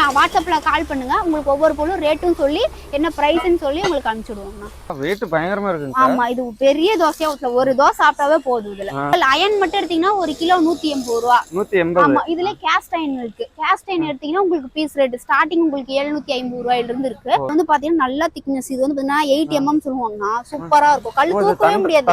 நீங்க வாட்ஸ்அப்ல கால் பண்ணுங்க. உங்களுக்கு ஒவ்வொரு பொருளும் ரேட்டும் சொல்லி என்ன பிரைஸ்ன்னு சொல்லி உங்களுக்கு அனுப்பிச்சுடுவோங்கண்ணா வெயிட் பயங்கரமா இருக்குங்க ஆமா இது பெரிய தோசையா ஊத்தல. ஒரு தோசை சாப்பிட்டாவே போதும் இதுல. அயன் மட்டும் எடுத்தீங்கன்னா ஒரு கிலோ நூத்தி எண்பது ரூபா. நூத்தி எண்பது. ஆமா இதுல கேஸ்ட் அயன் இருக்கு. கேஸ்ட் அயன் எடுத்தீங்கன்னா உங்களுக்கு பீஸ் ரேட் ஸ்டார்டிங் உங்களுக்கு எழுநூத்தி ஐம்பது ரூபாயில இருந்து இருக்கு. வந்து பாத்தீங்கன்னா நல்லா திக்னஸ் இது வந்து பாத்தீங்கன்னா எயிட் எம்எம் சொல்லுவாங்கன்னா சூப்பரா இருக்கும். கல் தூக்கவே முடியாது.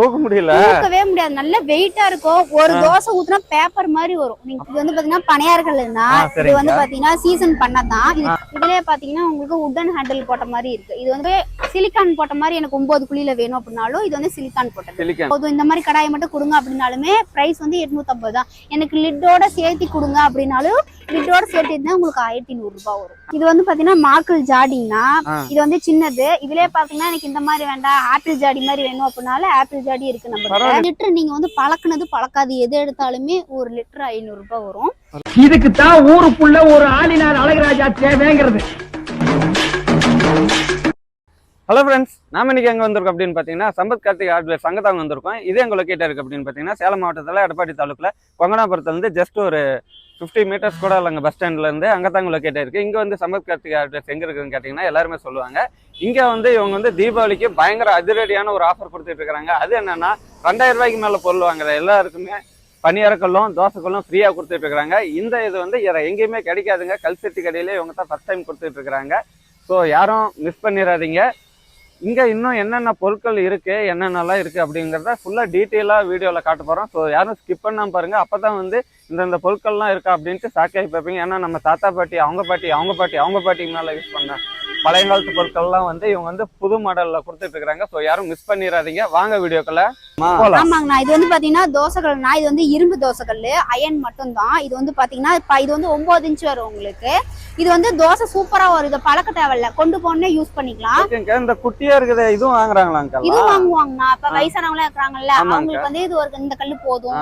தூக்க முடியல? தூக்கவே முடியாது. நல்ல வெயிட்டா இருக்கும். ஒரு தோசை ஊத்துனா பேப்பர் மாதிரி வரும். இது வந்து பாத்தீங்கன்னா பணியார்கள்னா இது. வந்து பாத்தீங்கன்னா சீசன் பண்ணதான். இது இதுலயே பாத்தீங்கன்னா உங்களுக்கு உட்டன் ஹேண்டில் போட்ட மாதிரி இருக்கு. இது வந்து சிலிக்கான் போட்ட மாதிரி எனக்கு ஒன்பது குழியில வேணும் அப்படின்னாலும் இது வந்து சிலிக்கான் போட்டது. போதும் இந்த மாதிரி கடாயை மட்டும் கொடுங்க அப்படின்னாலுமே பிரைஸ் வந்து 850 தான். எனக்கு லிட்டோட சேர்த்து கொடுங்க அப்படின்னாலும் லிட்டோட சேர்த்து உங்களுக்கு ஆயிரத்தி நூறு ரூபாய் வரும். இது வந்து பாத்தீங்கன்னா மாக்கள் ஜாடிங்கன்னா ஆ. இது வந்து சின்னது. இதுலயே பாத்தீங்கன்னா எனக்கு இந்த மாதிரி வேண்டாம். ஆப்பிள் ஜாடி மாதிரி வேணும் அப்படின்னாலும் ஆப்பிள் ஜாடி இருக்கு நம்ம. லிட்டர் நீங்க வந்து பழக்குனது பழக்காது. எது எடுத்தாலுமே ஒரு லிட்டர் ஐநூறு ரூபாய் வரும். இதுக்கு தான் ஊருக்குள்ள ஒரு ஆளினார் அழகராஜா தேவைங்கிறது. ஹலோ ஃப்ரெண்ட்ஸ் நாம இன்னைக்கு எங்க வந்திருக்கோம் அப்படின்னு பாத்தீங்கன்னா சம்பத் கார்த்திக் ஹார்ட்வேர் சங்கத்தாங்க வந்திருக்கோம். இது எங்க லொக்கேட்டா இருக்கு அப்படின்னு பாத்தீங்கன்னா சேலம் மாவட்டத்துல எடப்பாடி தாலுக்குல கொங்கனாபுரத்துல இருந்து ஜஸ்ட் ஒரு 50 மீட்டர்ஸ் கூட இல்லைங்க பஸ் ஸ்டாண்ட்லேருந்து அங்கே தான் தாங்க லொக்கேட் இருக்குது இங்கே வந்து சம்பத் கார்த்திக் ஹார்ட்வேர்ஸ் எங்கே இருக்குன்னு கேட்டிங்கன்னா எல்லாருமே சொல்லுவாங்க. இங்கே வந்து இவங்க வந்து தீபாவளிக்கு பயங்கர அதிரடியான ஒரு ஆஃபர் கொடுத்துட்டு இருக்கிறாங்க அது என்னென்னா ரெண்டாயிரம் ரூபாய்க்கு மேலே பொருள் வாங்குற எல்லாருக்குமே பணியாரக்கல்லும் தோசைக்கல்லும் ஃப்ரீயாக கொடுத்துட்டு இந்த இது வந்து எங்கேயுமே கிடைக்காதுங்க. கல்செட்டி கடையிலே இவங்க தான் ஃபஸ்ட் டைம் கொடுத்துட்டு இருக்கிறாங்க ஸோ யாரும் மிஸ் பண்ணிடாதீங்க இங்கே இன்னும் என்னென்ன பொருட்கள் இருக்குது என்னென்னலாம் இருக்குது அப்படிங்கிறத ஃபுல்லாக டீட்டெயிலாக வீடியோவில் காட்ட போகிறோம் ஸோ யாரும் ஸ்கிப் பண்ணா பாருங்கள் அப்போ தான் வந்து இந்தந்த பொருட்கள்லாம் இருக்கா அப்படின்ட்டு சாக்காகி பார்ப்பீங்க. ஏன்னா நம்ம தாத்தா பாட்டி அவங்க பாட்டி அவங்க பாட்டி அவங்க பாட்டி மேல யூஸ் பண்ண பழைய காலத்து பொருட்கள்லாம் வந்து இவங்க வந்து புது மாடல்ல கொடுத்துட்டு இருக்காங்க ஸோ யாரும் மிஸ் பண்ணிடாதீங்க வாங்க வீடியோக்குள்ள போலாம். ஆமாங்கண்ணா. இது வந்து பாத்தீங்கன்னா தோசைகள்னா இது வந்து இரும்பு தோசைகள் அயன் மட்டும் தான் இது வந்து பாத்தீங்கன்னா இப்ப இது வந்து ஒன்பது இன்ச் வரும் உங்களுக்கு. இது வந்து தோசை சூப்பரா வரும். இதை பழக்க தேவையில்ல. கொண்டு போனே யூஸ் பண்ணிக்கலாம். இந்த குட்டியா இருக்குது இதுவும் வாங்குறாங்களா இது வாங்குவாங்கண்ணா. இப்ப வயசானவங்க எல்லாம் இருக்கிறாங்கல்ல. அவங்களுக்கு வந்து இது ஒரு இந்த கல்லு போதும்.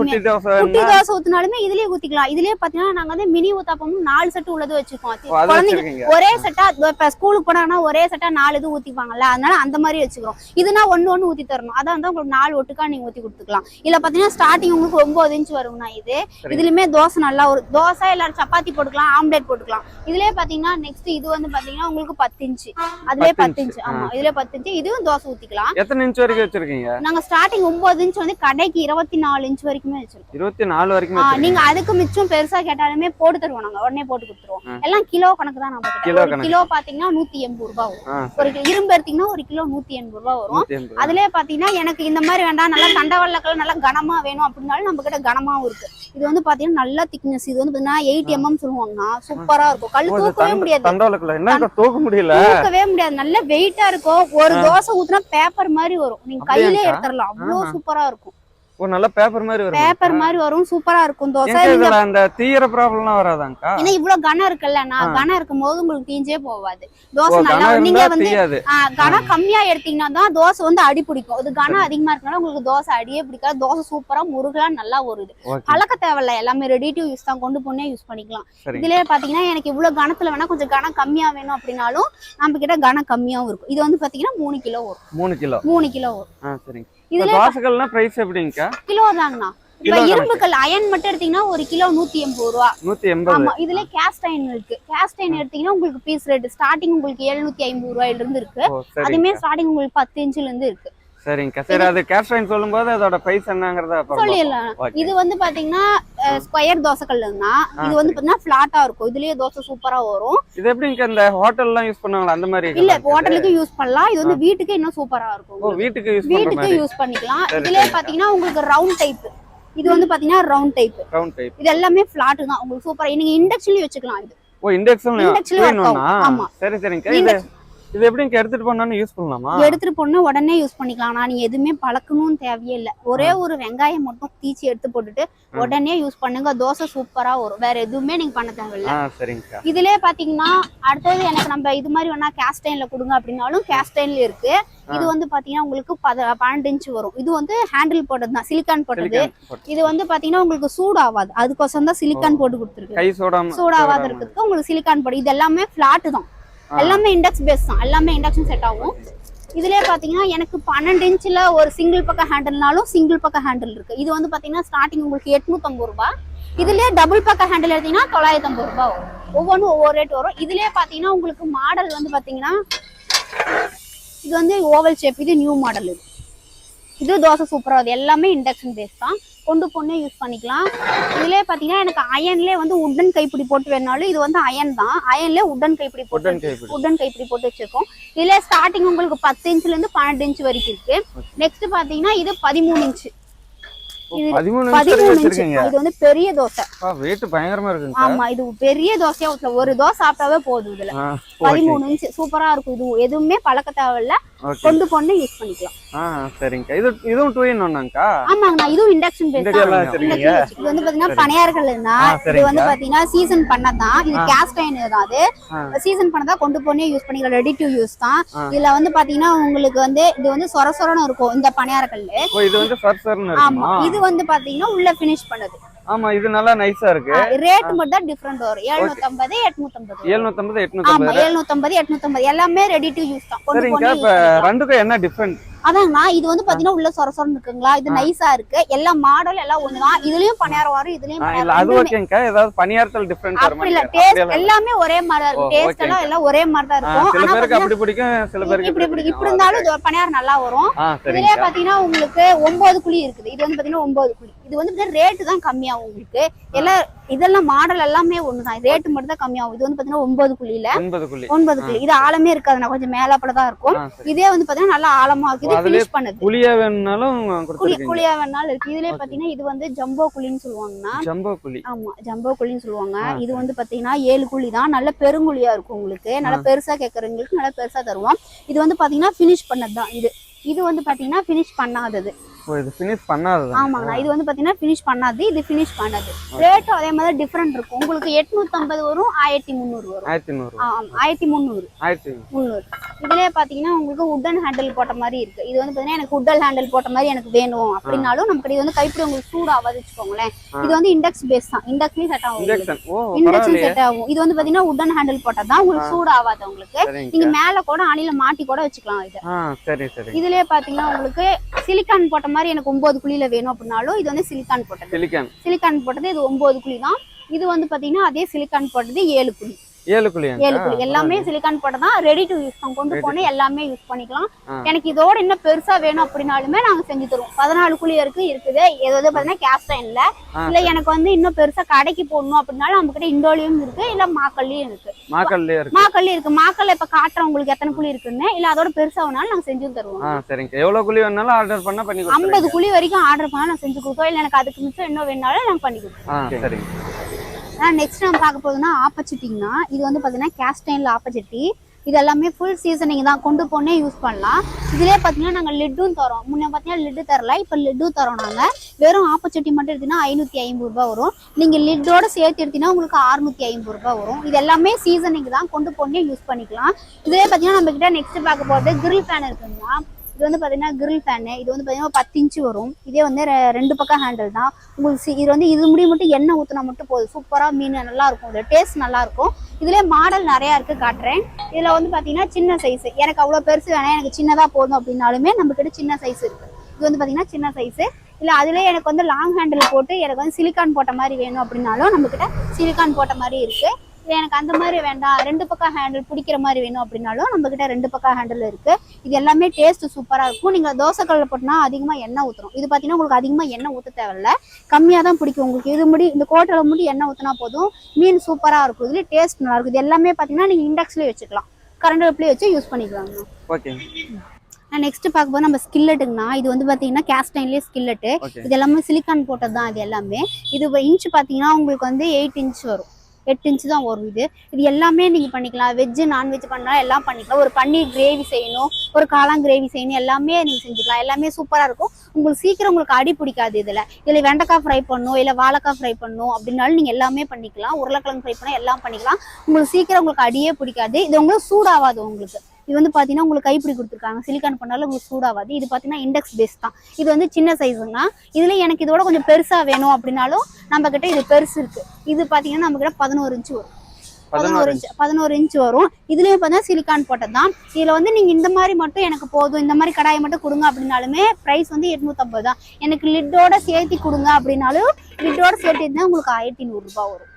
குட்டி தோசை தோசை ஊத்தினாலுமே இதுலயே ஊத்திக்கலாம். இதுலயே பாத்தீங்கன்னா நாங்க வந்து மினி ஊத்தாப்பமும் நாலு செட்டு உள்ளது வச்சிருக்கோம். குழந்தைங்க ஒரே செட்டா இப்ப ஸ்கூலுக்கு போனாங்கன்னா ஒரே செட்டா நாலு இது ஊத்திப்பாங்கல்ல? அதனால அந்த மாதிரி வச்சுக்கிறோம். இதுனா ஒண்ணு ஒண்ணு ஊத்தி தரணும். அதான் வந்து உங்களுக்கு நாலு ஒட்டுக்கா நீங்க ஊத்தி கொடுத்துக்கலாம். இல்ல பாத்தீங்கன்னா ஸ்டார்டிங் உங்களுக்கு ஒன்பது இன்ச் வரும்னா இது. இதுலயுமே தோசை நல்லா ஒரு தோசை எல்லாரும் சப்பாத்தி போட்டுக்கலாம் ஆம்லேட் போட்டுக்கலாம். இதுலயே பாத்தீங்கன்னா நெக்ஸ்ட் இது வந்து பாத்தீங்கன்னா உங்களுக்கு பத்து இன்ச் அதுலயே பத்து பத்து inch. இன்ச் ஆமா இதுல பத்து இன்ச் இதுவும் தோசை ஊத்திக்கலாம். எத்தனை இன்ச் வரைக்கும் வச்சிருக்கீங்க? நாங்க ஸ்டார்டிங் ஒன்பது இன்ச் வந்து கடைக்கு இருபத்தி நாலு இன்ச் வரைக்குமே வச்சிருக்கோம். இருபத்தி நாலு வரைக்கும் நீங்க அதுக்கு மிச்சம் பெருசா கேட்டாலுமே போட்டு தருவோம் நாங்க. உடனே போட்டு கொடுத்துருவோம். எல்லாம் கிலோ கணக்கு தான் நம்ம. கிலோ. கிலோ பாத்தீங்கன்னா நூத்தி எண்பது ரூபாய் வரும். ஒரு இரும்பு எடுத்தீங்கன்னா ஒரு கிலோ நூத்தி எண்பது ரூபாய் வரும். அதுலயே பாத்தீங்கன்னா எனக்கு இந்த மாதிரி வேண்டாம். நல்லா தண்டவள்ளக்கல் நல்லா கனமா வேணும் அப்படின்னாலும் நம்ம கிட்ட கனமாவும் இருக்கு. இது வந்து பாத்தீங்கன்னா நல்லா திக்னஸ் இது வந்து பாத்தீங்கன்னா எயிட் எம்எம் சொல்லுவாங்கன்னா சூப்பரா இருக்கும். கல் தூக்கவே முடியாது. தூக்க முடியல? தூக்கவே முடியாது. நல்ல வெயிட்டா இருக்கும். ஒரு தோசை ஊத்துனா பேப்பர் மாதிரி வரும். நீங்க கையிலே? எடுத்துடலாம். அவ்வளவு. சூப்பரா இருக்கும். ஒரு நல்ல பேப்பர் மாதிரி வரும்? பேப்பர் மாதிரி வரும் சூப்பரா இருக்கும் தோசை. இதுல அந்த தீயிர ப்ராப்ளம்லாம் வராதாங்கக்கா ஏன்னா இவ்வளவு கனம் இருக்குல்ல நான். கனம் இருக்கும் போது உங்களுக்கு தீஞ்சே போவாது தோசை நல்லா நீங்க வந்து கனம் கம்மியா எடுத்தீங்கன்னா தான் தோசை வந்து அடி பிடிக்கும். இது கனம் அதிகமா இருக்கனால உங்களுக்கு தோசை அடியே பிடிக்காது. தோசை சூப்பரா முருகலா நல்லா வருது. கலக்க தேவையில்ல எல்லாமே ரெடி டு யூஸ் தான். கொண்டு போனே யூஸ் பண்ணிக்கலாம். சரி இதுலயே பாத்தீங்கன்னா எனக்கு இவ்வளவு கனத்துல வேணா கொஞ்சம் கனம் கம்மியா வேணும் அப்படின்னாலும் நம்ம கிட்ட கனம் கம்மியாவும் இருக்கும். இது வந்து பாத்தீங்கன்னா மூணு கிலோ வரும். மூணு கிலோ. மூணு கிலோ வரும். சரிங்க. இதுல தோசைகள்னா பிரைஸ் எப்படிங்கக்கா? கிலோ தாங்கண்ணா. இப்ப கிலோ இரும்புக்கல் அயன் மட்டும் எடுத்தீங்கன்னா ஒரு கிலோ நூத்தி எண்பது ரூபா. நூத்தி எண்பது. ஆமா இதுல கேஸ்ட் அயன் இருக்கு. கேஸ்ட் அயன் எடுத்தீங்கன்னா உங்களுக்கு பீஸ் ரேட் ஸ்டார்டிங் உங்களுக்கு எழுநூத்தி ஐம்பது ரூபாயில இருந்து இருக்கு அதுமே ஸ்டார்டிங் உங்களுக்கு பத்து இன்ச்ல இருந்து இருக்கு. சரிங்கக்கா சரி அது கேஷ் லைன் சொல்லும் போது அதோட பிரைஸ் என்னங்கறத. சொல்லிடலாம். இது வந்து பாத்தீங்கன்னா ஸ்கொயர் தோசைக்கல்லுன்னா இது வந்து பாத்தீங்கன்னா பிளாட்டா இருக்கும். இதுலயே தோசை சூப்பரா வரும். இது எப்படிங்க இந்த ஹோட்டல்லாம் யூஸ் பண்ணுவாங்களா? அந்த மாதிரி இல்ல? ஹோட்டலுக்கு யூஸ் பண்ணலாம். இது வந்து வீட்டுக்கு இன்னும் சூப்பரா இருக்கும். வீட்டுக்கு யூஸ் வீட்டுக்கு யூஸ் பண்ணிக்கலாம். இதுலயே. பாத்தீங்கன்னா உங்களுக்கு ரவுண்ட் டைப் இது வந்து பாத்தீங்கன்னா ரவுண்ட் டைப் ரவுண்ட் டைப் இது எல்லாமே பிளாட் தான். உங்களுக்கு சூப்பரா நீங்க இண்டக்ஷன்லயும் வச்சுக்கலாம் இது. ஓ ஆகும். ஆமா. சரி சரிங்கக்கா இது எப்படிங்க எடுத்துட்டு போனாலும் யூஸ் பண்ணலாமா? எடுத்துட்டு போனா உடனே யூஸ் பண்ணிக்கலாம். ஆனா நீங்க எதுவுமே பழக்கணும்னு தேவையே இல்ல ஒரே ஒரு வெங்காயம் மட்டும் தீச்சி எடுத்து போட்டுட்டு உடனே யூஸ் பண்ணுங்க. தோசை சூப்பரா வரும். வேற எதுவுமே நீங்க பண்ண தேவையில்ல. ஆ சரிங்கக்கா இதுலயே பாத்தீங்கன்னா அடுத்தது எனக்கு நம்ம இது மாதிரி வேணா கேஸ்டைன்ல கொடுங்க அப்படின்னாலும் கேஸ்டைன்ல இருக்கு. இது வந்து பாத்தீங்கன்னா உங்களுக்கு பன்னெண்டு இன்ச் வரும். இது வந்து ஹேண்டில் போட்டது தான். சிலிக்கான் போட்டது. போட்டு. இது வந்து பாத்தீங்கன்னா உங்களுக்கு சூடாகாது அதுக்கோசம் தான் சிலிக்கான் போட்டு கொடுத்துருக்கு. கை சோடாம சூடாகாத இருக்கிறதுக்கு உங்களுக்கு சிலிக்கான் போடு. இது எல்லாமே பிளாட் தான். எல்லாமே இண்டக்ஸ் பேஸ் தான். எல்லாமே இண்டக்ஷன் செட் ஆகும். இதுலயே பாத்தீங்கன்னா எனக்கு பன்னெண்டு இன்ச்சில் ஒரு சிங்கிள் பக்கம் ஹேண்டில்னாலும் சிங்கிள் பக்கம் ஹேண்டில் இருக்கு. இது வந்து பாத்தீங்கன்னா ஸ்டார்டிங் உங்களுக்கு எட்நூத்தம்பது ரூபாய். இதுலயே டபுள் பக்கம் ஹேண்டில் எடுத்தீங்கன்னா தொள்ளாயிரத்தி ஐம்பது ரூபாய் வரும். ஒவ்வொன்றும் ஒவ்வொரு ரேட் வரும். இதுலயே பாத்தீங்கன்னா உங்களுக்கு மாடல் வந்து பாத்தீங்கன்னா இது வந்து ஓவல் ஷேப் இது நியூ மாடல் இது. இது தோசை சூப்பரா வருது. எல்லாமே இண்டக்ஷன் பேஸ் தான். கொண்டு பொண்ணே யூஸ் பண்ணிக்கலாம். இதுலயே பாத்தீங்கன்னா எனக்கு அயன்லயே வந்து உட்டன் கைப்பிடி போட்டு வேணாலும் இது வந்து அயன் தான். அயன்லயே உட்டன் கைப்பிடி போட்டு உட்டன் கைப்பிடி. போட்டு வச்சிருக்கோம். இதுல ஸ்டார்டிங் உங்களுக்கு பத்து இன்ச்ல இருந்து பன்னெண்டு இன்ச் வரைக்கும் இருக்கு. நெக்ஸ்ட் பாத்தீங்கன்னா இது பதிமூணு இன்ச் இது பதிமூணு வச்சிருக்கீங்க. இது வந்து பெரிய தோசை. பயங்கரமா ஆமா இது பெரிய தோசையா ஊத்தல. ஒரு தோசை சாப்பிட்டாவே போதும் இதுல. பதிமூணு இன்ச் சூப்பரா இருக்கும். இது எதுவுமே பழக்க தேவையில்ல. கொண்டு பொண்ணு யூஸ் பண்ணிக்கலாம். ஆ சரிங்கக்கா இது இதுவும் டூ இன் ஒன்னாங்கக்கா? ஆமாங்கண்ணா இதுவும் இண்டக்ஷன் பேஸ். இது வந்து பாத்தீங்கன்னா பணியார்கள்னா ஆ, இது சரிங்க. வந்து பாத்தீங்கன்னா சீசன் பண்ணதான் இது கேஸ்ட் அயன் தான் அது. சீசன் பண்ணதா கொண்டு போனே யூஸ் பண்ணிக்கலாம். ரெடி டு யூஸ் தான். இதுல வந்து பாத்தீங்கன்னா உங்களுக்கு வந்து இது வந்து சொர சொரன்னு இருக்கும் இந்த இது வந்து சர்னு ஆமா இருக்குமா இது வந்து பாத்தீங்கன்னா உள்ள பினிஷ் பண்ணது. ஆமா இது நல்லா நைஸா இருக்கு. ரேட் மட்டும் தான் டிஃபரெண்ட் வரும். எழுநூத்தி ஐம்பது எட்நூத்தி ஐம்பது எழுநூத்தம்பது எட்நூத்தி ஆமா ஐம்பது எழுநூத்தி ஐம்பது எட்நூத்தி ஐம்பது எல்லாமே ரெடி டு யூஸ் தான் போனே இப்ப. ரெண்டுக்கும் என்ன டிஃபரெண்ட் அதாங்கண்ணா இது வந்து பாத்தீங்கன்னா உள்ள சொர சொரன்னு இருக்குங்களா? இது நைஸா இருக்கு. எல்லா மாடல் எல்லாம் ஒண்ணுதான். இதுலயும் பணியாரம் வரும் இதுலயும் அது ஓகேங்கக்கா ஏதாவது பணியாரத்தில் டிஃபரெண்ட் வர அப்படி இல்ல டேஸ்ட் எல்லாமே ஒரே மாதிரி தான் ஓ, இருக்கும். டேஸ்ட். எல்லாம் எல்லாம் ஒரே மாதிரி தான் இருக்கும். சில பேருக்கு அப்படி பிடிக்கும் சில பேருக்கு இப்படி இப்படி இப்படி இருந்தாலும் பணியாரம் நல்லா வரும். இதுலயே பாத்தீங்கன்னா உங்களுக்கு ஒன்பது குழி இருக்குது. இது வந்து பாத்தீங்கன்னா ஒன்பது குழி. இது வந்து ரேட்டு தான் கம்மியாகும் உங்களுக்கு. எல்லாம் இதெல்லாம் மாடல் எல்லாமே ஒண்ணுதான். ரேட்டு மட்டும் தான் கம்மியாகும். இது வந்து பாத்தீங்கன்னா ஒன்பது குழியில. ஒன்பது குழி. இது ஆழமே இருக்காதுண்ணா கொஞ்சம் மேலாப்பட தான் இருக்கும். இதே வந்து பாத்தீங்கன்னா நல்லா ஆழமா இருக்கு ஓ, இது அதுலயே ஃபினிஷ் பண்ணுது. புளியா வேணும்னாலும் குழி குழியா வேணாலும் இருக்கு. இதுலயே பாத்தீங்கன்னா இது வந்து ஜம்போ குழின்னு சொல்லுவாங்கன்னா ஜம்போ புளி ஆமா ஜம்போ குழின்னு சொல்லுவாங்க. இது வந்து பாத்தீங்கன்னா ஏழு குழி தான். நல்ல பெருங்குழியா இருக்கும் உங்களுக்கு. நல்லா பெருசா கேக்குறவங்களுக்கு நல்லா பெருசா தருவோம். இது வந்து பாத்தீங்கன்னா ஃபினிஷ் பண்ணது தான் இது இது வந்து பாத்தீங்கன்னா ஃபினிஷ் பண்ணாதது. இது ஃபினிஷ் பண்ணாதது ஆமாங்கண்ணா இது வந்து பாத்தீங்கன்னா ஃபினிஷ் பண்ணாது இது ஃபினிஷ் பண்ணது. ரேட்டும் அதே மாதிரி டிஃப்ரெண்ட் இருக்கும். உங்களுக்கு எட்நூத்தம்பது வரும் ஆயிரத்தி முந்நூறு வரும். ஆயிரத்தி நூறு ஆயிரத்தி முந்நூறு. ஆயிரத்தி முந்நூறு. இதுலயே பாத்தீங்கன்னா உங்களுக்கு உட்டன் ஹேண்டில் போட்ட மாதிரி இருக்கு. இது வந்து பாத்தீங்கன்னா எனக்கு உட்டன் ஹேண்டில் போட்ட மாதிரி எனக்கு வேணும் அப்படின்னாலும் நமக்கு இது வந்து கைப்பிடி உங்களுக்கு சூடாகாது வச்சுக்கோங்களேன். இது வந்து இண்டெக்ஸ் பேஸ் தான். இண்டெக்ஸ்லயும் செட் ஆகும் பரவாயில்லையே. செட் ஆகும். இது வந்து பாத்தீங்கன்னா உட்டன் ஹேண்டில் போட்டதான் உங்களுக்கு சூடு ஆகாது உங்களுக்கு. நீங்க மேல கூட அணில மாட்டி கூட வச்சுக்கலாம் இது. ஆ சரி சரி. இதுலயே பாத்தீங்கன்னா உங்களுக்கு சிலிக்கான் போட்ட மாதிரி எனக்கு ஒன்பது குழியில வேணும் அப்படின்னாலும் இது வந்து சிலிக்கான் போட்டது. சிலிக்கான். சிலிக்கான் போட்டது இது ஒன்பது குழி தான் இது வந்து பாத்தீங்கன்னா அதே சிலிக்கான் போட்டது ஏழு குழி. ஏழு புளியாங்க ஏழு குழி. எல்லாமே சிலிக்கான் போட்டதான் ரெடி டு யூஸ் தான் கொண்டு போனே எல்லாமே யூஸ் பண்ணிக்கலாம். எனக்கு இதோட இன்னும் பெருசா வேணும் அப்படின்னாலுமே நாங்க செஞ்சு தருவோம். பதினாலு குழி இருக்கு இருக்குது. இது வந்து பாத்தீங்கன்னா கேஸ்ட் இல்ல. இல்ல எனக்கு வந்து இன்னும் பெருசா கடைக்கு போடணும் அப்படின்னாலும் நம்ம கிட்ட இண்டோலியும் இருக்கு இல்ல மாக்கல்லையும் இருக்கு. மாக்கல்லே இருக்கு. மாக்கல்லி இருக்கு. மாக்கல்ல இப்ப காட்டுறோம் உங்களுக்கு எத்தனை குழி இருக்குன்னு இல்ல அதோட பெருசா வேணாலும் நாங்க செஞ்சு தருவோம். சரிங்க. எவ்வளவு குழி வேணாலும் ஆர்டர் பண்ணா பண்ணி ஐம்பது குழி வரைக்கும் ஆர்டர் பண்ணா நான் செஞ்சு கொடுத்தோம் இல்ல எனக்கு அதுக்கு மிச்சம் இன்னும் வேணாலும் நாங்க பண்ணி கொடுத்தோம் ஆ ஆனால் நெக்ஸ்ட் நம்ம பார்க்க போகுதுன்னா ஆப்பச்சட்டிங்கன்னா இது வந்து பார்த்தீங்கன்னா கேஸ்டைனில் ஆப்பச்சட்டி. இது எல்லாமே ஃபுல் சீசனிங் தான். கொண்டு போனே யூஸ் பண்ணலாம். இதுலேயே பார்த்தீங்கன்னா நாங்கள் லிட்டும் தரோம். முன்னே பார்த்தீங்கன்னா லிட்டு தரல. இப்போ லிட்டும் தரோம் நாங்கள் வெறும் ஆப்பச்சட்டி மட்டும் எடுத்தீங்கன்னா ஐநூற்றி ஐம்பது ரூபா வரும். நீங்கள் லிட்டோட சேர்த்து எடுத்தீங்கன்னா உங்களுக்கு அறுநூத்தி ஐம்பது ரூபாய் வரும். இது எல்லாமே சீசனிங் தான். கொண்டு போனே யூஸ் பண்ணிக்கலாம். இதுலேயே பார்த்தீங்கன்னா நம்ம கிட்ட நெக்ஸ்ட் பார்க்க போகிறது கிரில் ஃபேன் இருக்குங்களா இது வந்து பார்த்தீங்கன்னா கிரில் ஃபேனு இது வந்து பார்த்தீங்கன்னா பத்து இன்ச்சு வரும். இதே வந்து ரெ- ரெண்டு பக்கம் ஹேண்டில் தான். உங்களுக்கு இது வந்து இது முடி மட்டும் எண்ணெய் ஊற்றினா மட்டும் போதும். சூப்பராக மீன் நல்லாயிருக்கும் இது டேஸ்ட் நல்லாயிருக்கும் இதுலேயே மாடல் நிறையா இருக்குது காட்டுறேன். இதில் வந்து பார்த்தீங்கன்னா சின்ன சைஸ் எனக்கு அவ்வளோ பெருசு வேணாம். எனக்கு சின்னதாக போதும் அப்படின்னாலுமே நம்மக்கிட்ட சின்ன சைஸ் இருக்குது இது வந்து பார்த்தீங்கன்னா சின்ன சைஸு இல்லை அதுலேயே எனக்கு வந்து லாங் ஹேண்டில் போட்டு எனக்கு வந்து சிலிக்கான் போட்ட மாதிரி வேணும் அப்படின்னாலும் நம்மக்கிட்ட சிலிக்கான் போட்ட மாதிரி இருக்குது எனக்கு அந்த மாதிரி வேண்டாம். ரெண்டு பக்கம் ஹேண்டில் பிடிக்கிற மாதிரி வேணும் அப்படின்னாலும் நம்ம கிட்ட ரெண்டு பக்கம் ஹேண்டில் இருக்கு. இது எல்லாமே டேஸ்ட் சூப்பரா இருக்கும். நீங்க தோசைக்கல்ல போட்டோம்னா அதிகமா எண்ணெய் ஊத்தணும். இது பாத்தீங்கன்னா உங்களுக்கு அதிகமா எண்ணெய் ஊத்த தேவையில்ல. கம்மியா தான் பிடிக்கும் உங்களுக்கு. இது முடி இந்த கோட்டையில முடி எண்ணெய் ஊத்தினா போதும். மீன் சூப்பரா இருக்கும். இதுல டேஸ்ட் நல்லா இருக்கும். இது எல்லாமே பாத்தீங்கன்னா நீங்க இண்டக்ஸ்லயே வச்சுக்கலாம். கரண்ட் அடுப்புலயே வச்சு யூஸ் பண்ணிக்கலாம் ஓகே நான் நெக்ஸ்ட் பார்க்க போது நம்ம ஸ்கில்லட்டுங்கண்ணா இது வந்து பாத்தீங்கன்னா கேஸ்டைன்லேயே ஸ்கில்லட்டு இது எல்லாமே சிலிக்கான் போட்டது தான் இது எல்லாமே. இது இன்ச் பாத்தீங்கன்னா உங்களுக்கு வந்து எயிட் இன்ச் வரும். எட்டு இன்ச்சு தான் வரும் இது. இது எல்லாமே நீங்கள் பண்ணிக்கலாம். வெஜ்ஜு நான்வெஜ் பண்ணலாம் எல்லாம் பண்ணிக்கலாம். ஒரு பன்னீர் கிரேவி செய்யணும் ஒரு காளான் கிரேவி செய்யணும் எல்லாமே நீங்கள் செஞ்சுக்கலாம். எல்லாமே சூப்பராக இருக்கும். உங்களுக்கு சீக்கிரம் உங்களுக்கு அடி பிடிக்காது இதில். இதில் வெண்டைக்காய் ஃப்ரை பண்ணும் இல்லை வாழைக்காய் ஃப்ரை பண்ணும் அப்படின்னாலும் நீங்கள் எல்லாமே பண்ணிக்கலாம். உருளைக்கிழங்கு ஃப்ரை பண்ணால் எல்லாம் பண்ணிக்கலாம். உங்களுக்கு சீக்கிரம் உங்களுக்கு அடியே பிடிக்காது. இது உங்களுக்கு சூடாகாது உங்களுக்கு. இது வந்து பார்த்தீங்கன்னா உங்களுக்கு கைப்பிடி கொடுத்துருக்காங்க. சிலிக்கான் பண்ணாலும் உங்களுக்கு சூடாகாது இது பார்த்தீங்கன்னா இண்டெக்ஸ் பேஸ் தான். இது வந்து சின்ன சைஸுங்க இதில் எனக்கு இதோட கொஞ்சம் பெருசாக வேணும் அப்படின்னாலும் நம்ம கிட்ட இது பெருசு இருக்கு. இது பாத்தீங்கன்னா நம்ம கிட்ட பதினோரு இன்ச்சு வரும். பதினோரு இன்ச் பதினோரு இன்ச் வரும். இதுலயும் பார்த்தா சிலிக்கான் போட்டது தான் இதுல வந்து நீங்க இந்த மாதிரி மட்டும் எனக்கு போதும். இந்த மாதிரி கடாயை மட்டும் கொடுங்க அப்படின்னாலுமே பிரைஸ் வந்து எட்நூத்தம்பது தான். எனக்கு லிட்டோட சேர்த்து கொடுங்க அப்படின்னாலும் லிட்டோட சேர்த்து உங்களுக்கு ஆயிரத்தி நூறு ரூபாய் வரும்.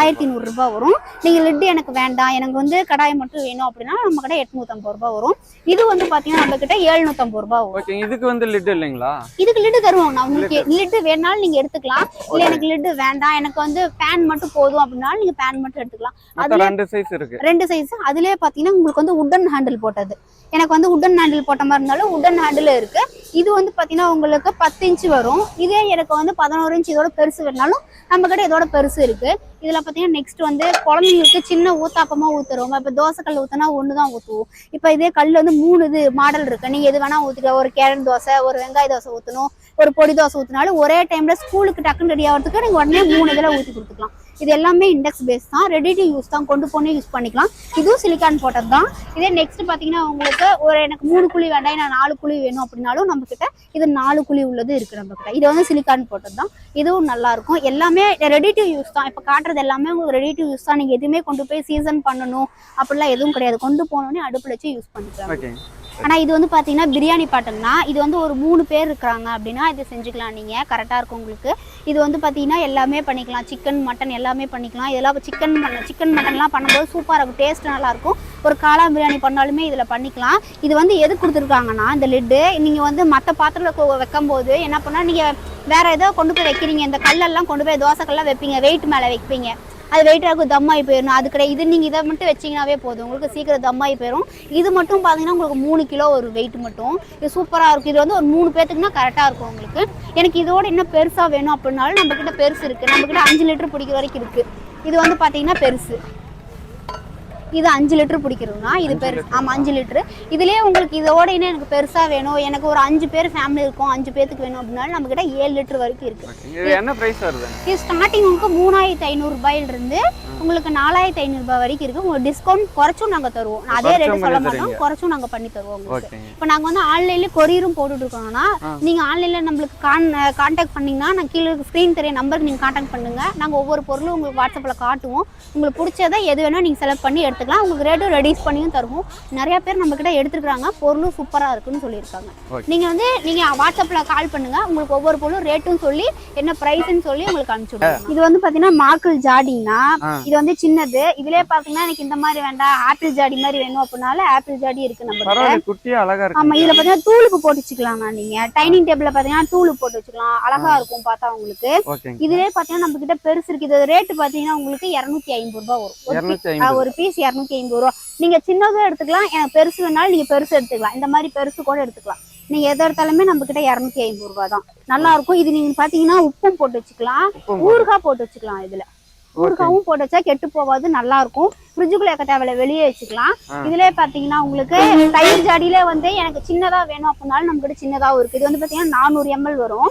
ஆயிரத்தி நூறு ரூபாய் வரும். நீங்க லிட்டு எனக்கு வேண்டாம். எனக்கு வந்து கடாய் மட்டும் வேணும் அப்படின்னா நம்ம கிட்ட எட்நூத்தம்பது ரூபாய் வரும். இது வந்து பாத்தீங்கன்னா நம்ம கிட்ட எழுநூத்தம்பது ரூபாய் வரும். இதுக்கு வந்து லிட் இல்லைங்களா? இதுக்கு லிட்டு தருவாங்க. நான் உங்களுக்கு லிட்டு வேணாலும் நீங்க எடுத்துக்கலாம். இல்ல எனக்கு லிட்டு வேண்டாம். எனக்கு வந்து பேன் மட்டும் போதும் அப்படின்னாலும் நீங்க பேன் மட்டும் எடுத்துக்கலாம். அதுல ரெண்டு சைஸ் இருக்கு. ரெண்டு சைஸ் அதுலயே பாத்தீங்கன்னா உங்களுக்கு வந்து உடன் ஹேண்டில் போட்டது. எனக்கு வந்து உடன் ஹேண்டில் போட்ட மாதிரி இருந்தாலும் உடன் ஹேண்டில் இருக்கு. இது வந்து பாத்தீங்கன்னா உங்களுக்கு பத்து இன்ச் வரும். இதே எனக்கு வந்து பதினோரு இன்ச் இதோட பெருசு வேணாலும் நம்ம கிட்ட இதோட பெருசு இருக்கு. இதுல பாத்தீங்கன்னா நெக்ஸ்ட் வந்து குழந்தைங்களுக்கு சின்ன ஊத்தாப்பமா ஊத்துறோம் இப்ப தோசை கல் ஊத்துனா ஒண்ணுதான் ஊத்துவோம். இப்ப இதே கல் வந்து மூணு இது மாடல் இருக்கு. நீங்க எது வேணா ஊத்திக்க ஒரு கேரட் தோசை ஒரு வெங்காய தோசை ஊத்தணும். ஒரு பொடி தோசை ஊத்தினாலும் ஒரே டைம்ல ஸ்கூலுக்கு டக்குன்னு ரெடி ஆகிறதுக்கு நீங்க உடனே மூணு இதில் ஊற்றி கொடுத்துக்கலாம். இது எல்லாமே இண்டெக்ஸ் பேஸ் தான். ரெடி டு யூஸ் தான். கொண்டு போனே யூஸ் பண்ணிக்கலாம். இதுவும் சிலிக்கான் போட்டது தான். இதே நெக்ஸ்ட் பார்த்தீங்கன்னா உங்களுக்கு ஒரு எனக்கு மூணு குழி வேண்டாம். நான் நாலு குழி வேணும் அப்படின்னாலும் நம்ம கிட்ட இது நாலு குழி உள்ளது இருக்கு நம்ம கிட்ட இது வந்து சிலிக்கான் போட்டது தான். இதுவும் நல்லா இருக்கும். எல்லாமே ரெடி டு யூஸ் தான். இப்போ காட்டுறது எல்லாமே உங்களுக்கு ரெடி டு யூஸ் தான். நீங்க எதுவுமே கொண்டு போய் சீசன் பண்ணணும் அப்படிலாம் எதுவும் கிடையாது. கொண்டு போனோடனே அடுப்புல வச்சு யூஸ் பண்ணிக்கலாம். ஆனால் ஆனா இது வந்து பாத்தீங்கன்னா பிரியாணி பாட்டம்னா இது வந்து ஒரு மூணு பேர் இருக்கிறாங்க அப்படின்னா இது செஞ்சுக்கலாம் நீங்க. கரெக்டா இருக்கும் உங்களுக்கு. இது வந்து பாத்தீங்கன்னா எல்லாமே பண்ணிக்கலாம். சிக்கன் மட்டன் எல்லாமே பண்ணிக்கலாம். இதெல்லாம் சிக்கன் பண்ண சிக்கன் மட்டன்லாம் பண்ணும்போது சூப்பராக இருக்கும். டேஸ்ட் நல்லா இருக்கும் ஒரு காளான் பிரியாணி பண்ணாலுமே இதில் பண்ணிக்கலாம். இது வந்து எது கொடுத்துருக்காங்கன்னா இந்த லிட்டு நீங்கள் வந்து மற்ற பாத்திரத்தில் வைக்கும் போது என்ன பண்ணால் நீங்கள் வேற ஏதோ கொண்டு போய் வைக்கிறீங்க. இந்த கல்லெல்லாம் கொண்டு போய் தோசை கல்லாம் வைப்பீங்க. வெயிட் மேலே வைப்பீங்க. அது வெயிட்டாக இருக்கும் தம்மாகி போயிடணும் அது கிடையாது. இது நீங்கள் இதை மட்டும் வச்சீங்கன்னாவே போதும். உங்களுக்கு சீக்கிரம் தம்மாகி போயிடும் இது மட்டும் பார்த்தீங்கன்னா உங்களுக்கு மூணு கிலோ ஒரு வெயிட் மட்டும். இது சூப்பராக இருக்கும். இது வந்து ஒரு மூணு பேர்த்துக்குன்னா கரெக்டாக இருக்கும் உங்களுக்கு. எனக்கு இதோட இன்னும் பெருசாக வேணும் அப்படின்னாலும் நம்மக்கிட்ட பெருசு இருக்குது நம்ம கிட்ட அஞ்சு லிட்டர் பிடிக்கிற வரைக்கும் இருக்குது இது வந்து பார்த்தீங்கன்னா பெருசு. இது அஞ்சு லிட்டர் பிடிக்கிறதுனா இது பெருசு ஆமாம் அஞ்சு லிட்டரு. இதுலேயே உங்களுக்கு இதோட இன்னும் எனக்கு பெருசாக வேணும். எனக்கு ஒரு அஞ்சு பேர் ஃபேமிலி இருக்கும். அஞ்சு பேத்துக்கு வேணும் அப்படின்னாலும் நம்ம கிட்ட ஏழு லிட்டர் வரைக்கும் இருக்குது என்ன பிரைஸ் வருது? இது ஸ்டார்டிங் உங்களுக்கு மூணாயிரத்தி ஐநூறு ரூபாயிலிருந்து உங்களுக்கு நாலாயிரத்தி ஐநூறு ரூபாய் வரைக்கும் இருக்கு. உங்களுக்கு டிஸ்கவுண்ட் குறைச்சும் நாங்க தருவோம். அதே ரேட்டு சொல்ல மாட்டோம். குறைச்சும் நாங்க பண்ணி தருவோம் உங்களுக்கு. இப்போ நாங்க வந்து ஆன்லைன்ல கொரியரும் போட்டுட்டு இருக்கோம்னா. நீங்க ஆன்லைன்ல நம்மளுக்கு கான் கான்டாக்ட் பண்ணீங்கன்னா நான் கீழே ஸ்க்ரீன் தெரிய நம்பருக்கு நீங்க கான்டாக்ட் பண்ணுங்க. நாங்க ஒவ்வொரு பொருளும் உங்களுக்கு வாட்ஸ்அப்ல காட்டுவோம். உங்களுக்கு பிடிச்சதை எது வேணா நீங்க செலக்ட் பண்ணி எடுத்துக்கலாம் உங்களுக்கு ரேட்டும் ரெடியூஸ் பண்ணியும் தருவோம். நிறைய பேர் நம்ம கிட்ட எடுத்துருக்காங்க பொருளும் சூப்பரா இருக்குன்னு சொல்லியிருக்காங்க. ஓகே. நீங்க வந்து நீங்க வாட்ஸ்அப்ல கால் பண்ணுங்க. உங்களுக்கு ஒவ்வொரு பொருளும் ரேட்டும் சொல்லி என்ன பிரைஸ்ன்னு சொல்லி உங்களுக்கு அனுப்பிச்சுடுவோம் இது வந்து பாத்தீங்கன்னா மார்க்கல் ஜாடிங்கன்னா. இது வந்து சின்னது. இதுலயே பாத்தீங்கன்னா எனக்கு இந்த மாதிரி வேண்டாம். ஆப்பிள் ஜாடி மாதிரி வேணும் அப்படின்னாலும் ஆப்பிள் ஜாடி இருக்கு நம்ம ஆமா இதுல பாத்தீங்கன்னா தூளுக்கு போட்டு வச்சுக்கலாங்க நீங்க. டைனிங் டேபிள்ல பாத்தீங்கன்னா தூளு போட்டு வச்சுக்கலாம். அழகா இருக்கும் பார்த்தா உங்களுக்கு. இதுலயே பாத்தீங்கன்னா நம்ம கிட்ட பெருசு இருக்கு. இது ரேட் பாத்தீங்கன்னா உங்களுக்கு இருநூத்தி ஐம்பது ரூபாய் வரும். ஒரு பீஸ் இருநூத்தி ஐம்பது ரூபா நீங்க சின்னதும் எடுத்துக்கலாம் எனக்கு பெருசு வேணாலும் நீங்க பெருசு எடுத்துக்கலாம். இந்த மாதிரி பெருசு கூட எடுத்துக்கலாம். நீங்க எதை எடுத்தாலுமே நம்ம கிட்ட இருநூத்தி ஐம்பது ரூபாய் தான். நல்லா இருக்கும். இது நீங்க பாத்தீங்கன்னா உப்பும் போட்டு வச்சுக்கலாம். ஊறுகாய் போட்டு வச்சுக்கலாம் இதுல. ஊறுகாவும் போட்டு வச்சா கெட்டு போகாது நல்லா இருக்கும் ஃப்ரிட்ஜுக்குள்ள தேவையில்ல வெளியே வச்சுக்கலாம். இதுலயே பாத்தீங்கன்னா உங்களுக்கு தயிர் ஜாடியில வந்து எனக்கு சின்னதா வேணும் அப்படின்னாலும் நம்ம கிட்ட சின்னதாவும் இருக்கு. இது வந்து பாத்தீங்கன்னா நானூறு எம்எல் வரும்.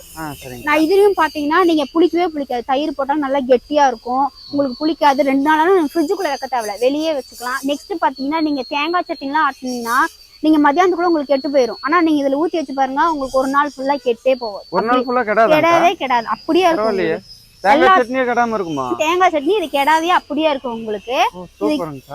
நான் இதுலயும் பாத்தீங்கன்னா நீங்க புளிக்கவே புளிக்காது. தயிர் போட்டா நல்லா கெட்டியா இருக்கும். உங்களுக்கு புளிக்காது. ரெண்டு நாளாலும் ஃப்ரிட்ஜுக்குள்ள வைக்க தேவையில்ல. வெளியே வச்சுக்கலாம். நெக்ஸ்ட் பாத்தீங்கன்னா நீங்க தேங்காய் சட்னிலாம் ஆட்டினீங்கன்னா நீங்க மத்தியானத்துக்குள்ள உங்களுக்கு கெட்டு போயிடும் ஆனா நீங்க இதுல ஊத்தி வச்சு பாருங்க உங்களுக்கு ஒரு நாள் ஃபுல்லா கெட்டே போகும். ஒரு நாள் ஃபுல்லா கெடாதா கெடாவே கெடாது அப்படியே இருக்கும். தேங்காய் சட்னியே கெடாம இருக்குமா? தேங்காய் சட்னி இது கெடாவே அப்படியே இருக்கும் உங்களுக்கு.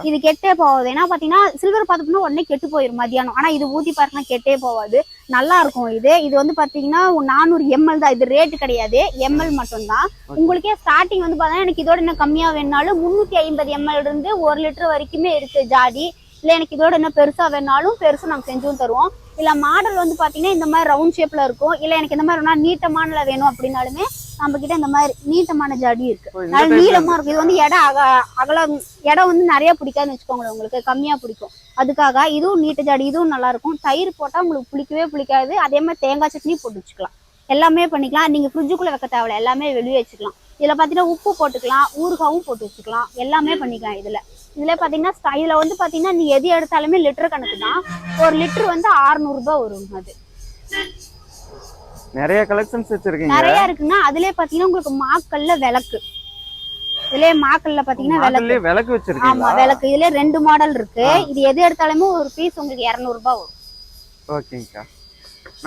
இது கெட்டே போகாது. ஏன்னா பாத்தீங்கன்னா சில்வர் பாத்திரம்னா உடனே கெட்டு போயிடும் மத்தியானம். ஆனா இது ஊத்தி பாருங்க கெட்டே போகாது. நல்லா இருக்கும் இது. இது வந்து பாத்தீங்கன்னா நானூறு எம்எல் தான். இது ரேட் கிடையாது. எம்எல் மட்டும்தான். உங்களுக்கே ஸ்டார்டிங் வந்து பாத்தீங்கன்னா எனக்கு இதோட இன்னும் கம்மியா வேணாலும் முன்னூத்தி ஐம்பது எம்எல் இருந்து ஒரு லிட்டர் வரைக்குமே இருக்கு ஜாடி இல்ல எனக்கு இதோட இன்னும் பெருசா வேணாலும் பெருசா நாங்க செஞ்சும் தருவோம். இல்ல மாடல் வந்து பாத்தீங்கன்னா இந்த மாதிரி ரவுண்ட் ஷேப்ல இருக்கும். இல்ல எனக்கு இந்த மாதிரி வேணா நீட்டமான வேணும் அப்படின்னாலுமே நம்ம கிட்ட இந்த மாதிரி நீட்டமான ஜாடி இருக்கு. நல்ல நீளமா இருக்கும் இது வந்து இடம் அக அகலம் இடம் வந்து நிறைய பிடிக்காதுன்னு வச்சுக்கோங்களேன் உங்களுக்கு. கம்மியா பிடிக்கும். அதுக்காக இதுவும் நீட்ட ஜாடி இதுவும் நல்லா இருக்கும். தயிர் போட்டா உங்களுக்கு புளிக்கவே புளிக்காது. அதே மாதிரி தேங்காய் சட்னி போட்டு வச்சுக்கலாம். எல்லாமே பண்ணிக்கலாம். நீங்க ஃப்ரிட்ஜுக்குள்ள வைக்க தேவையில்ல. எல்லாமே வெளியே வச்சுக்கலாம். இதுல பாத்தீங்கன்னா உப்பு போட்டுக்கலாம். ஊறுகாவும் போட்டு வச்சுக்கலாம். எல்லாமே பண்ணிக்கலாம் இதுல. இதுல பாத்தீங்கன்னா இதுல வந்து பாத்தீங்கன்னா நீ எது எடுத்தாலுமே லிட்டர் கணக்கு தான். ஒரு லிட்டர் வந்து 600 ரூபாய் வரும் அது. நிறைய கலெக்ஷன்ஸ் வச்சிருக்கீங்க. நிறைய இருக்குன்னா அதுலயே பாத்தீங்கன்னா உங்களுக்கு மாக்கல்ல விளக்கு. இதுலயே மாக்கல்ல பாத்தீங்கன்னா விளக்கு. விளக்கு ஆமா வச்சிருக்கீங்களா விளக்கு. இதுல ரெண்டு மாடல் இருக்கு. இது எது எடுத்தாலுமே ஒரு பீஸ் உங்களுக்கு 200 ரூபாய் வரும். ஓகேங்கக்கா.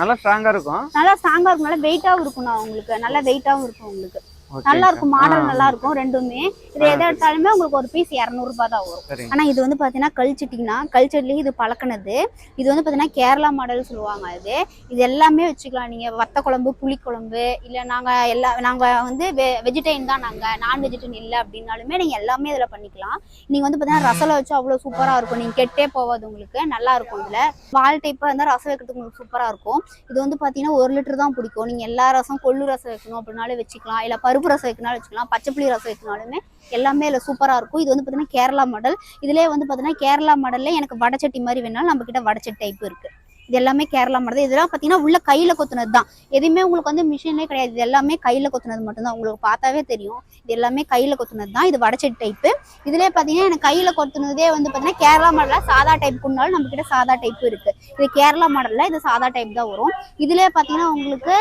நல்லா ஸ்ட்ராங்கா இருக்கும். நல்லா ஸ்ட்ராங்கா இருக்கும். நல்லா வெயிட்டாவும் இருக்கும் நான் உங்களுக்கு. நல்லா வெயிட்டாவும் இருக்கும் உங்களுக்கு. நல்லா இருக்கும் மாடல். நல்லா இருக்கும் ரெண்டுமே. இது எதை எடுத்தாலுமே உங்களுக்கு ஒரு பீஸ் இரநூறுபா தான் வரும். ஆனா இது வந்து பாத்தீங்கன்னா கல்ச்சட்டிங்கன்னா கல்ச்சட்லயும் இது பழக்கினது. இது வந்து பாத்தீங்கன்னா கேரளா மாடல் சொல்லுவாங்க இது இது எல்லாமே வச்சுக்கலாம். நீங்க வத்த குழம்பு புளி குழம்பு இல்ல நாங்க எல்லா நாங்க வந்து வெஜிடேரியன் தான் நாங்க. நான் வெஜிடேரியன் இல்ல அப்படின்னாலுமே நீங்க எல்லாமே இதுல பண்ணிக்கலாம். நீங்க வந்து பாத்தீங்கன்னா ரசம் வச்சு அவ்வளவு சூப்பரா இருக்கும். நீங்க கெட்டே போகாது உங்களுக்கு. நல்லா இருக்கும் இதுல. வால் டைப்பா இருந்தா ரசம் வைக்கிறதுக்கு உங்களுக்கு சூப்பரா இருக்கும். இது வந்து பாத்தீங்கன்னா ஒரு லிட்டர் தான் பிடிக்கும். நீங்க எல்லா ரசம் கொள்ளு ரசம் வைக்கணும் அப்படின்னாலும் வச்சுக்கலாம். இல்ல பருப்பு ரசம் வைக்கனாலும் வச்சுக்கலாம் பச்சை புளி ரசம் வைக்கணாலுமே எல்லாமே இல்லை சூப்பராக இருக்கும். இது வந்து பார்த்தீங்கன்னா கேரளா மாடல் இதிலே வந்து பார்த்தீங்கன்னா கேரளா மாடல்ல எனக்கு வடச்சட்டி மாதிரி வேணாலும் நம்மக்கிட்ட வடச்சட்டி டைப் இருக்குது இது எல்லாமே கேரளா மாடல் இதெல்லாம் பார்த்தீங்கன்னா உள்ள கையில் கொத்துனது தான் எதுவுமே உங்களுக்கு வந்து மிஷின்லேயே கிடையாது. இது எல்லாமே கையில் கொத்துனது மட்டும்தான். உங்களுக்கு பார்த்தாவே தெரியும். இது எல்லாமே கையில் கொத்துனது தான் இது வடச்சட்டி டைப்பு இதுலேயே பார்த்தீங்கன்னா எனக்கு கையில் கொத்துனதே வந்து பார்த்தீங்கன்னா கேரளா மாடலில் சாதா டைப் கொண்டாலும் நம்மக்கிட்ட சாதா டைப்பு இருக்குது இது கேரளா மாடலில் இது சாதா டைப் தான் வரும். இதுலேயே பார்த்தீங்கன்னா உங்களுக்கு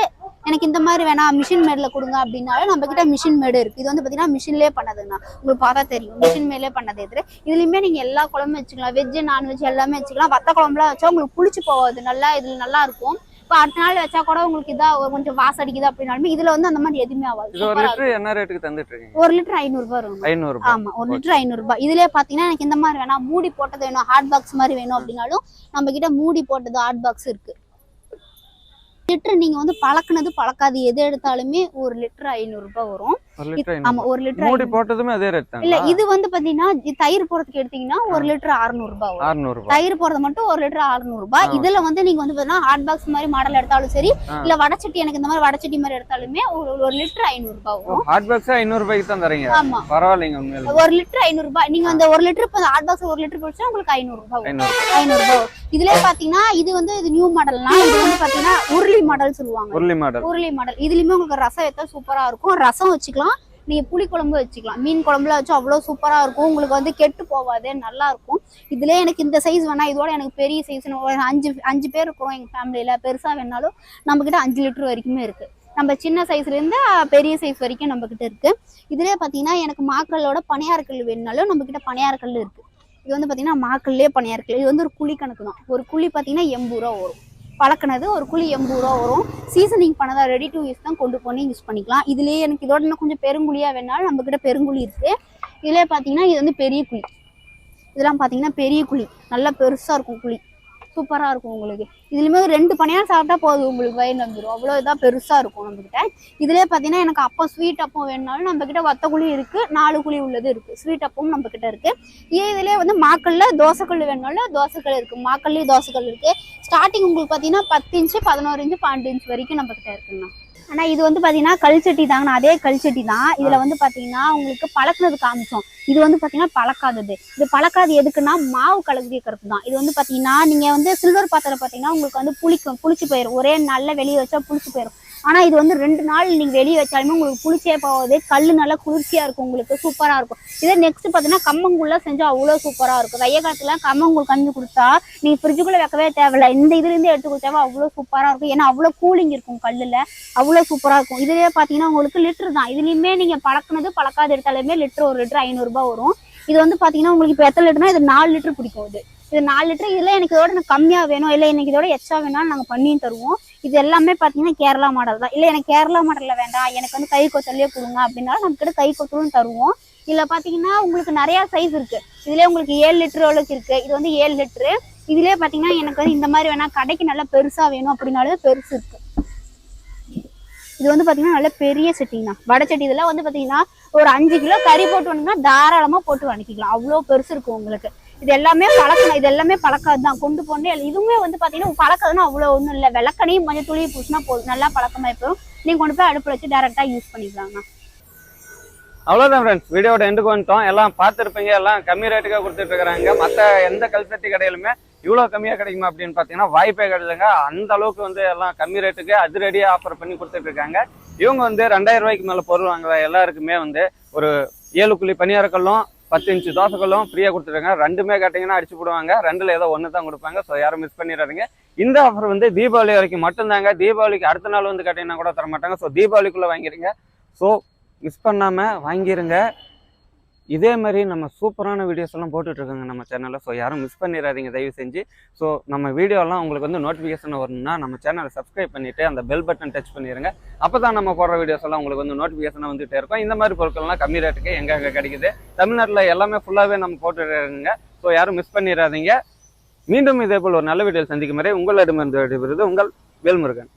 எனக்கு இந்த மாதிரி வேணாம் மிஷின் மேட்ல கொடுங்க அப்படின்னாலும் நம்ம கிட்ட மிஷின் மேடு இருக்கு. இது வந்து பாத்தீங்கன்னா மிஷின்லேயே பண்ணதுங்கண்ணா. உங்களுக்கு பார்த்தா தெரியும். மிஷின் மேலே பண்ணது இது இதுலயுமே நீங்க எல்லா குழம்பும் வச்சுக்கலாம். வெஜ் நான்வெஜ் எல்லாமே வச்சுக்கலாம். வத்த குழம்புலாம் வச்சா உங்களுக்கு புளிச்சு போகாது. நல்லா இதுல நல்லா இருக்கும். இப்போ அடுத்த நாள் வச்சா கூட உங்களுக்கு இதா கொஞ்சம் வாசம் அடிக்குது அப்படின்னாலுமே இதுல வந்து அந்த மாதிரி எதுவுமே ஆகாது. ஒரு லிட்டர் என்ன ரேட்டுக்கு தந்துட்டு இருக்கீங்க. ஒரு லிட்டர் ஐநூறு ரூபாய் வரும். ஐநூறு ஆமா ஒரு லிட்டர் ஐநூறு ரூபாய் இதுலயே பாத்தீங்கன்னா எனக்கு இந்த மாதிரி வேணாம் மூடி போட்டது வேணும். ஹாட் பாக்ஸ் மாதிரி வேணும் அப்படின்னாலும் நம்ம கிட்ட மூடி போட்டது ஹாட் பாக்ஸ் இருக்கு. லிட்டர் நீங்கள் வந்து பழக்கினது பழக்காது. எது எடுத்தாலுமே ஒரு லிட்டர் ஐநூறுரூபா வரும். ஆமா ஒரு லிட்டர் மூடி போட்டதுமே அதே ரேட் இல்ல தான் இது வந்து பாத்தீங்கன்னா தயிர் போறதுக்கு எடுத்தீங்கன்னா ஒரு லிட்டர் அறுநூறு ரூபாய் அறுநூறு ரூபாய் தயிர் போறது மட்டும் ஒரு லிட்டர் அறுநூறு ரூபாய். இதுல வந்து நீங்க வந்து பாத்தீங்கன்னா ஹாட் பாக்ஸ் மாதிரி மாடல் எடுத்தாலும் சரி. இல்ல வடச்சட்டி எனக்கு இந்த மாதிரி வடச்சட்டி மாதிரி எடுத்தாலுமே ஒரு ஒரு லிட்டர் ஐநூறு ரூபாய் வரும். ஹாட் பாக்ஸ் ஐநூறு ரூபாய்க்கு தான் தரீங்க? ஆமா. பரவாயில்லைங்க ஒரு லிட்டர் ஐநூறு ரூபாய் நீங்க அந்த ஒரு லிட்டர் இப்போ ஹாட் பாக்ஸ் ஒரு லிட்டர் போச்சுன்னா உங்களுக்கு ஐநூறு ரூபாய் ஐநூறு. ரூபாய். இதுலயே பாத்தீங்கன்னா இது வந்து இது நியூ மாடல்னா இது வந்து பாத்தீங்கன்னா உருளி மாடல் சொல்லுவாங்க. உருளி மாடல் உருளி மாடல் இதுலயுமே உங்களுக்கு ரசம் வைத்தா சூப்பரா இருக்கும். ரசம் வச்சுக்கலாம். நீங்க புளி குழம்பு வச்சுக்கலாம். மீன் குழம்புல வச்சு அவ்வளவு சூப்பரா இருக்கும். உங்களுக்கு வந்து கெட்டு போகாது நல்லா இருக்கும். இதுல எனக்கு இந்த சைஸ் வேணா இதோட எனக்கு பெரிய சைஸ் ஒரு அஞ்சு அஞ்சு பேர் இருக்கிறோம் எங்க ஃபேமிலியில பெருசா வேணாலும் நம்ம கிட்ட அஞ்சு லிட்டர் வரைக்குமே இருக்கு. நம்ம சின்ன சைஸ்ல இருந்து பெரிய சைஸ் வரைக்கும் நம்ம கிட்ட இருக்கு. பார்த்தீங்கன்னா பாத்தீங்கன்னா எனக்கு மாக்கல்லோட பணியாரக்கல் வேணுனாலும் நம்ம கிட்ட பணியாரக்கல் இருக்கு. இது வந்து பாத்தீங்கன்னா மாக்கல்லே பணியாரக்கல் இது வந்து ஒரு குழி கணக்கு தான். ஒரு குழி பாத்தீங்கன்னா எண்பது ரூபா வரும். பழக்கினது. ஒரு குழி எண்பது ரூபா வரும். சீசனிங் பண்ணதா ரெடி டு யூஸ் தான் கொண்டு போனே யூஸ் பண்ணிக்கலாம். இதுலயே எனக்கு இதோட இன்னும் கொஞ்சம் பெருங்குழியா வேணாலும் நம்ம கிட்ட பெருங்குழி இருக்கு. இதுலயே பாத்தீங்கன்னா இது வந்து பெரிய குழி. இதெல்லாம் பாத்தீங்கன்னா பெரிய குழி. நல்லா பெருசா இருக்கும் குழி. சூப்பராக இருக்கும் உங்களுக்கு. இதுலேயுமே ஒரு ரெண்டு பணியாக சாப்பிட்டா போதும் உங்களுக்கு வயிறு நம்பிடும் அவ்வளோ இதாக பெருசாக இருக்கும் நம்மக்கிட்ட இதுலேயே பார்த்தீங்கன்னா எனக்கு அப்போ ஸ்வீட் அப்பம் வேணுனாலும் நம்மக்கிட்ட வத்த குழி இருக்குது நாலு குழி உள்ளது இருக்குது ஸ்வீட் அப்பம் நம்மக்கிட்ட இருக்குது இதுலேயே வந்து மாக்கல்ல தோசைக்கல் வேணுனாலும் தோசைக்கல் இருக்குது மாக்கல்லையும் தோசைக்கல் இருக்குது ஸ்டார்டிங் உங்களுக்கு பார்த்தீங்கன்னா பத்து இன்ச்சு பதினோரு இன்ச்சு பன்னெண்டு இன்ச் வரைக்கும் நம்மக்கிட்ட கிட்ட இருக்குண்ணா ஆனா இது வந்து பாத்தீங்கன்னா கல்சட்டி தாங்கண்ணா அதே கல் சட்டி தான். இதுல வந்து பாத்தீங்கன்னா உங்களுக்கு பழக்குனது காமிச்சோம். இது வந்து பாத்தீங்கன்னா பழக்காதது. இது பழக்காது எதுக்குன்னா மாவு கலந்து கருப்பு தான். இது வந்து பாத்தீங்கன்னா நீங்க வந்து சில்வர் பாத்திரம் பாத்தீங்கன்னா உங்களுக்கு வந்து புளிக்கும். புளிச்சு போயிடும் ஒரே நல்ல வெளியே வச்சா புளிச்சு போயிடும் ஆனால் இது வந்து ரெண்டு நாள் நீங்கள் வெளியே வச்சாலுமே உங்களுக்கு புளிச்சே போகாது. கல் நல்லா குளிர்ச்சியாக இருக்கும் உங்களுக்கு. சூப்பராக இருக்கும். இதே நெக்ஸ்ட் பார்த்தீங்கன்னா கம்மங்குள்ள செஞ்சால் அவ்வளோ சூப்பராக இருக்கும். வெய்ய காலத்துலாம் கம்மங்கூழ் கஞ்சி கொடுத்தா நீங்கள் ஃப்ரிட்ஜுக்குள்ளே வைக்கவே தேவையில்ல. இந்த இதுலேருந்து எடுத்து கொடுத்தாவே அவ்வளோ சூப்பராக இருக்கும். ஏன்னா அவ்வளோ கூலிங் இருக்கும் கல்லில். அவ்வளோ சூப்பராக இருக்கும். இதுவே பார்த்தீங்கன்னா உங்களுக்கு லிட்டர் தான். இதுலேயுமே நீங்கள் பழக்கினது பழக்காது எடுத்தாலுமே லிட்டர் ஒரு லிட்டர் ஐநூறுரூபா வரும். இது வந்து பார்த்தீங்கன்னா உங்களுக்கு இப்போ எத்தனை லிட்டர்னா இது நாலு லிட்டர் பிடிக்கும் இது. இது நாலு லிட்டர். இதில் எனக்கு இதோட எனக்கு வேணும். இல்லை எனக்கு இதோட எக்ஸ்ட்ரா வேணாலும் நாங்கள் பண்ணியும் தருவோம். இது எல்லாமே பார்த்தீங்கன்னா கேரளா மாடல் தான். இல்லை எனக்கு கேரளா மாடலில் வேண்டாம். எனக்கு வந்து கை கொத்தலையே கொடுங்க அப்படின்னாலும் நம்ம கிட்ட கை கொத்தலும் தருவோம். இதில் பார்த்தீங்கன்னா உங்களுக்கு நிறையா சைஸ் இருக்குது இதுலேயே உங்களுக்கு ஏழு லிட்டர் அளவுக்கு இருக்குது இது வந்து ஏழு லிட்டரு. இதுலேயே பார்த்தீங்கன்னா எனக்கு வந்து இந்த மாதிரி வேணால் கடைக்கு நல்லா பெருசாக வேணும் அப்படின்னாலும் பெருசு இருக்குது இது வந்து பார்த்தீங்கன்னா நல்ல பெரிய செட்டிங் தான். வடை சட்டி இதெல்லாம் வந்து பார்த்தீங்கன்னா ஒரு அஞ்சு கிலோ கறி போட்டு வந்தீங்கன்னா தாராளமாக போட்டு வணக்கிக்கலாம் அவ்வளோ பெருசு இருக்கும் உங்களுக்கு. இது எல்லாமே பழக்கம் இது எல்லாமே பழக்காது தான் கொண்டு போனே இதுவுமே வந்து பார்த்தீங்கன்னா பழக்காதுன்னா அவ்வளோ ஒன்றும் இல்லை. விளக்கனையும் மஞ்சள் துளி பூசினா போதும். நல்லா பழக்கமாக இருக்கும் நீங்கள் கொண்டு போய் அடுப்பில் வச்சு டேரெக்டாக யூஸ் பண்ணிக்கலாங்க அவ்வளோதான் ஃப்ரெண்ட்ஸ் வீடியோட எண்டுக்கு வந்துட்டோம். எல்லாம் பார்த்துருப்பீங்க. எல்லாம் கம்மி ரேட்டுக்காக கொடுத்துட்ருக்குறாங்க மற்ற எந்த கல்சட்டி கடையிலுமே இவ்வளோ கம்மியாக கிடைக்குமா அப்படின்னு பார்த்தீங்கன்னா வாய்ப்பே கிடையாதுங்க அந்த அளவுக்கு வந்து எல்லாம் கம்மி ரேட்டுக்கு அதிரடியாக ஆஃபர் பண்ணி கொடுத்துட்டு இருக்காங்க. இவங்க வந்து ரெண்டாயிரம் ரூபாய்க்கு மேலே பொருள் வாங்குற எல்லாருக்குமே வந்து ஒரு ஏழு குழி பணியாரக்கல்லும் பத்து இன்ச்சு தோசைக்கல்லும் ஃப்ரீயாக கொடுத்துருக்காங்க ரெண்டுமே கேட்டிங்கன்னா அடிச்சு போடுவாங்க. ரெண்டில் ஏதோ ஒன்று தான் கொடுப்பாங்க. ஸோ யாரும் மிஸ் பண்ணிடாதீங்க. இந்த ஆஃபர் வந்து தீபாவளி வரைக்கும் மட்டும்தாங்க. தீபாவளிக்கு அடுத்த நாள் வந்து கேட்டிங்கன்னா கூட தர மாட்டாங்க ஸோ தீபாவளிக்குள்ளே வாங்கிடுங்க. ஸோ மிஸ் பண்ணாமல் வாங்கிடுங்க இதே மாதிரி நம்ம சூப்பரான வீடியோஸ் எல்லாம் போட்டுட்ருக்கோங்க நம்ம சேனலில் ஸோ யாரும் மிஸ் பண்ணிடாதீங்க தயவு செஞ்சு. ஸோ நம்ம வீடியோலாம் உங்களுக்கு வந்து நோட்டிஃபிகேஷன் வரணும்னா நம்ம சேனலை சப்ஸ்கிரைப் பண்ணிட்டு அந்த பெல் பட்டன் டச் பண்ணிடுங்க அப்போ தான் நம்ம போடுற வீடியோஸ் எல்லாம் உங்களுக்கு வந்து நோட்டிஃபிகேஷனாக வந்துட்டே இருக்கும். இந்த மாதிரி பொருட்கள்லாம் கம்மி ரேட்டுக்கு எங்கே எங்கே கிடைக்குது? தமிழ்நாட்டில் எல்லாமே ஃபுல்லாகவே நம்ம போட்டுருக்கோங்க ஸோ யாரும் மிஸ் பண்ணிடாதீங்க மீண்டும் இதே போல் ஒரு நல்ல வீடியோ சந்திக்கும் வரை உங்களிடமிருந்து விடைபெறுவது உங்கள் வேல்முருகன்.